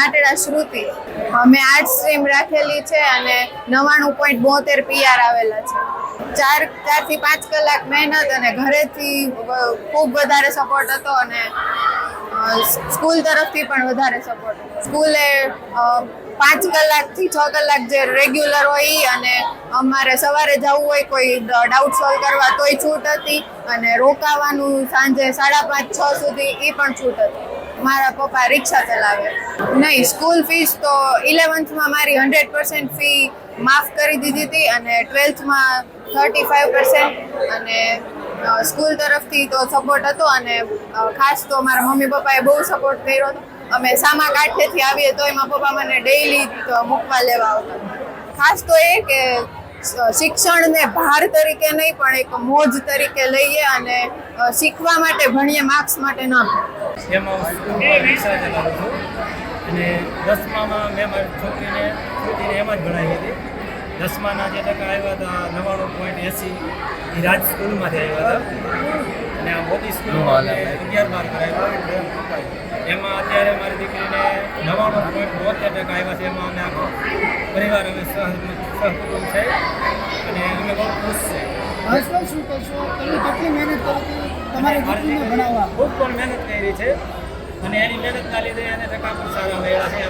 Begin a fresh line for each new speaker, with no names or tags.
નાટેડા શ્રુતિ. મેં art stream રાખેલી છે અને નવ્વાણું પોઈન્ટ બોતેર પીઆર આવેલા છે. ચાર, ચારથી પાંચ કલાક મહેનત અને ઘરેથી ખૂબ વધારે સપોર્ટ હતો અને સ્કૂલ તરફથી પણ વધારે સપોર્ટ સ્કૂલે પાંચ કલાકથી છ કલાક જે રેગ્યુલર હોય અને અમારે સવારે જવું હોય, કોઈ ડાઉટ સોલ્વ કરવા તોય છૂટ હતી અને રોકાવાનું સાંજે સાડા પાંચ, છ સુધી એ પણ છૂટ હતી. મારા પપ્પા રિક્ષા ચલાવે. નહીં સ્કૂલ ફીસ તો ઇલેવન્થમાં મારી હંડ્રેડ પર્સન્ટ ફી માફ કરી દીધી હતી અને ટ્વેલ્થમાં થર્ટી ફાઇવ પર્સન્ટ અને સ્કૂલ તરફથી તો સપોર્ટ હતો અને ખાસ તો મારા મમ્મી પપ્પાએ બહુ સપોર્ટ કર્યો હતો. અમે સામા કાંઠેથી આવીએ તો એમાં પપ્પા મને ડેઈલી મૂકવા લેવા આવતા ખાસ તો એ કે શિક્ષણને ભાર તરીકે નહીં પણ એક મોજ તરીકે લઈએ અને શીખવા માટે ભણીએ માર્ક્સ માટે ન ભણીએ.
એમાં અને દસમામાં મેં મારી છોકરીને છોકરીને એમાં જ ભણાવી હતી. દસમાના જે ટકા આવ્યા હતા નવ્વાણું પોઈન્ટ એંસી એ રાજ સ્કૂલમાંથી આવ્યા હતા. અને આ મોદી સ્કૂલમાં અગિયાર બાર કરાવ્યા. એમાં અત્યારે મારી દીકરીને નવ્વાણું પોઈન્ટ બોતેર ટકા આવ્યા છે. એમાં અમે આખો પરિવાર અમે સહ સહકુટુંબ છે. અને અમે બહુ ખુશ છે.
હર્ષભાઈ શું કહેશો તમે કેટલી મહેનત કરી તમારી દીકરીને ભણાવવા
ખૂબ પણ મહેનત કરી છે. અને એની મહેનતના લીધે એને ટકા પણ સારા મળ્યા છે.